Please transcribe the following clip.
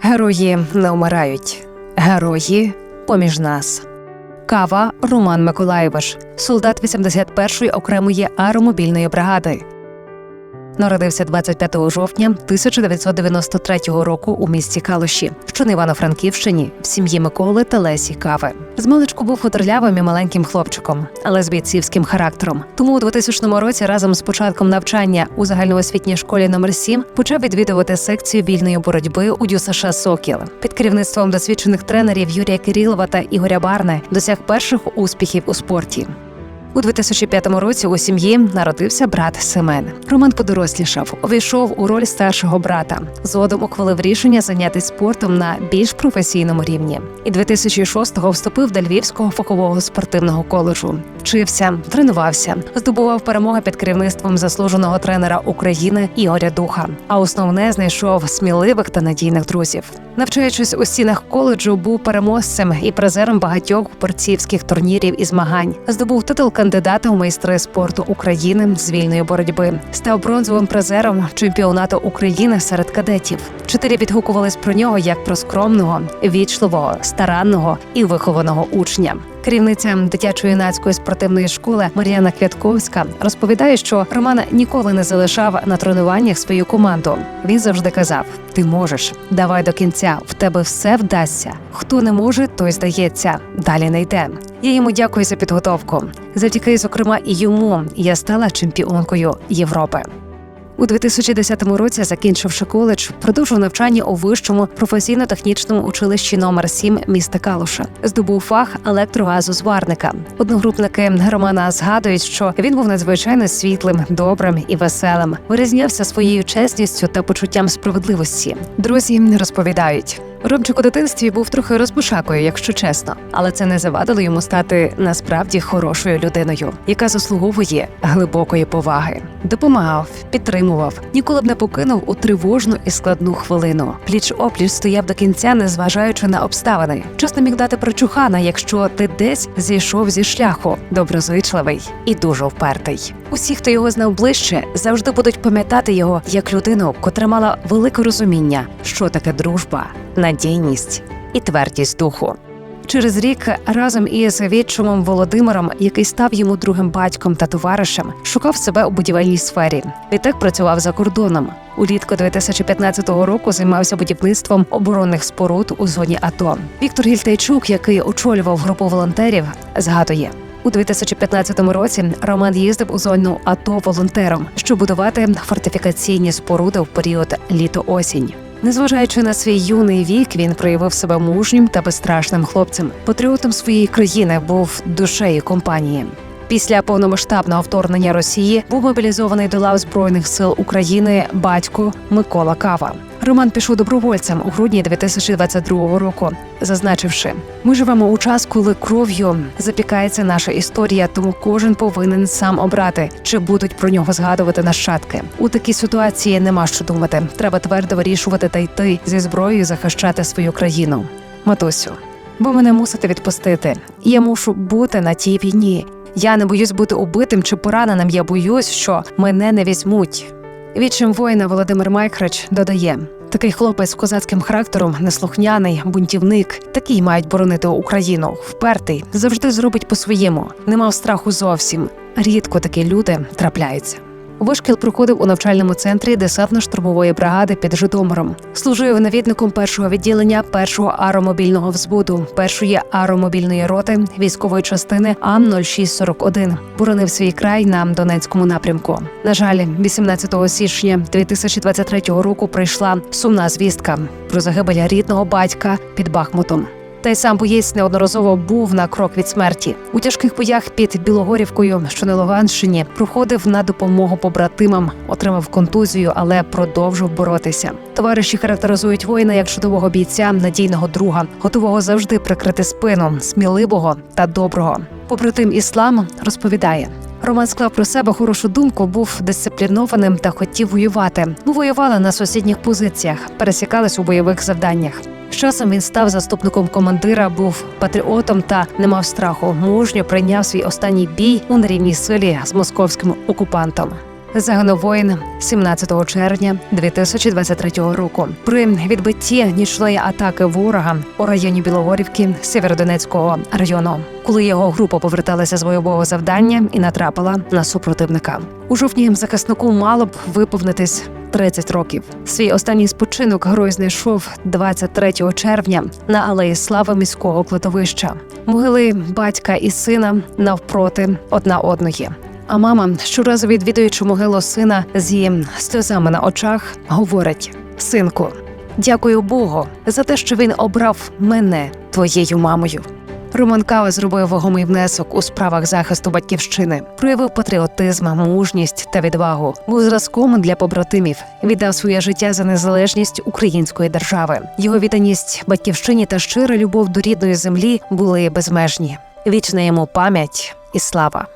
Герої не вмирають, герої поміж нас. Кава Роман Миколаєвич, солдат 81-ї окремої аеромобільної бригади. Народився 25 жовтня 1993 року у місті Калуші, що на Івано-Франківщині, в сім'ї Миколи та Лесі Кави. Змалечку був худорлявим і маленьким хлопчиком, але з бійцівським характером. Тому у 2000 році разом з початком навчання у загальноосвітній школі номер 7 почав відвідувати секцію вільної боротьби у ДЮСШ Сокіл. Під керівництвом досвідчених тренерів Юрія Кирилова та Ігоря Барне досяг перших успіхів у спорті. У 2005 році у сім'ї народився брат Семен. Роман подорослішав, увійшов у роль старшого брата. Згодом ухвалив рішення зайнятися спортом на більш професійному рівні. І 2006-го вступив до Львівського фахового спортивного коледжу. Вчився, тренувався, здобував перемоги під керівництвом заслуженого тренера України Ігоря Духа. А основне знайшов сміливих та надійних друзів. Навчаючись у стінах коледжу, був переможцем і призером багатьох борцівських турнірів і змагань. Здобув титул кандидата у майстри спорту України з вільної боротьби. Став бронзовим призером чемпіонату України серед кадетів. Вчителі відгукувались про нього як про скромного, вічливого, старанного і вихованого учня. Керівниця дитячо-юнацької спортивної школи Мар'яна Квятковська розповідає, що Роман ніколи не залишав на тренуваннях свою команду. Він завжди казав: Ти можеш, давай до кінця, в тебе все вдасться. Хто не може, той здається. Далі не йде. Я йому дякую за підготовку. Завдяки, зокрема, і йому я стала чемпіонкою Європи. У 2010 році, закінчивши коледж, продовжив навчання у вищому професійно-технічному училищі номер 7 міста Калуша. Здобув фах електрогазозварника. Одногрупники Романа згадують, що він був надзвичайно світлим, добрим і веселим. Вирізнявся своєю чесністю та почуттям справедливості. Друзі розповідають. Ромчик у дитинстві був трохи розбушакою, якщо чесно, але це не завадило йому стати насправді хорошою людиною, яка заслуговує глибокої поваги. Допомагав, підтримував, ніколи б не покинув у тривожну і складну хвилину. Пліч опліч стояв до кінця, незважаючи на обставини. Часно міг дати прочухана, якщо ти десь зійшов зі шляху, доброзичливий і дуже впертий. Усі, хто його знав ближче, завжди будуть пам'ятати його як людину, котра мала велике розуміння, що таке дружба, надійність і твердість духу. Через рік разом із відчумом Володимиром, який став йому другим батьком та товаришем, шукав себе у будівельній сфері. Відтак працював за кордоном. Улітку 2015 року займався будівництвом оборонних споруд у зоні АТО. Віктор Гільтайчук, який очолював групу волонтерів, згадує. У 2015 році Роман їздив у зону АТО волонтером, щоб будувати фортифікаційні споруди в період літо-осінь. Незважаючи на свій юний вік, він проявив себе мужнім та безстрашним хлопцем. Патріотом своєї країни був душею компанії. Після повномасштабного вторгнення Росії був мобілізований до лав збройних сил України батько Микола Кава. Роман пішов добровольцем у грудні 2022 року, зазначивши: ми живемо у час, коли кров'ю запікається наша історія, тому кожен повинен сам обрати, чи будуть про нього згадувати нащадки. У такій ситуації нема що думати. Треба твердо вирішувати та йти зі зброєю захищати свою країну. Матусю, бо мене мусите відпустити. Я мушу бути на тій війні. Я не боюсь бути убитим чи пораненим. Я боюсь, що мене не візьмуть. Відчим воїна Володимир Майкрач додає: такий хлопець з козацьким характером, неслухняний, бунтівник, такий мають боронити Україну, впертий, завжди зробить по-своєму, не мав страху зовсім. Рідко такі люди трапляються. Вишкіл проходив у навчальному центрі десантно-штурмової бригади під Житомиром. Служив навідником першого відділення першого аеромобільного взводу, першої аеромобільної роти військової частини АМ 0641 Боронив свій край на Донецькому напрямку. На жаль, 18 січня 2023 року прийшла сумна звістка про загибель рідного батька під Бахмутом. Та й сам боєць неодноразово був на крок від смерті. У тяжких боях під Білогорівкою, що на Луганщині, проходив на допомогу побратимам, отримав контузію, але продовжив боротися. Товариші характеризують воїна як чудового бійця, надійного друга, готового завжди прикрити спину, сміливого та доброго. Побратим іслам розповідає. Роман склав про себе хорошу думку, був дисциплінованим та хотів воювати. Ми воювали на сусідніх позиціях, пересікались у бойових завданнях. З часом він став заступником командира, був патріотом та не мав страху. Мужньо прийняв свій останній бій у нерівній силі з московським окупантом. Загинув воїн 17 червня 2023 року при відбитті нічної атаки ворога у районі Білогорівки Сєвєродонецького району, коли його група поверталася з бойового завдання і натрапила на супротивника. У жовтні захиснику мало б виповнитись 30 років. Свій останній спочинок герой знайшов 23 червня на алеї слави міського кладовища. Могили батька і сина навпроти одна одної. А мама, щоразу відвідуючи могилу сина з сльозами на очах, говорить: Синку, дякую Богу за те, що він обрав мене твоєю мамою. Роман Кава зробив вагомий внесок у справах захисту батьківщини, проявив патріотизм, мужність та відвагу. Був зразком для побратимів, віддав своє життя за незалежність української держави. Його відданість батьківщині та щира любов до рідної землі були безмежні. Вічна йому пам'ять і слава.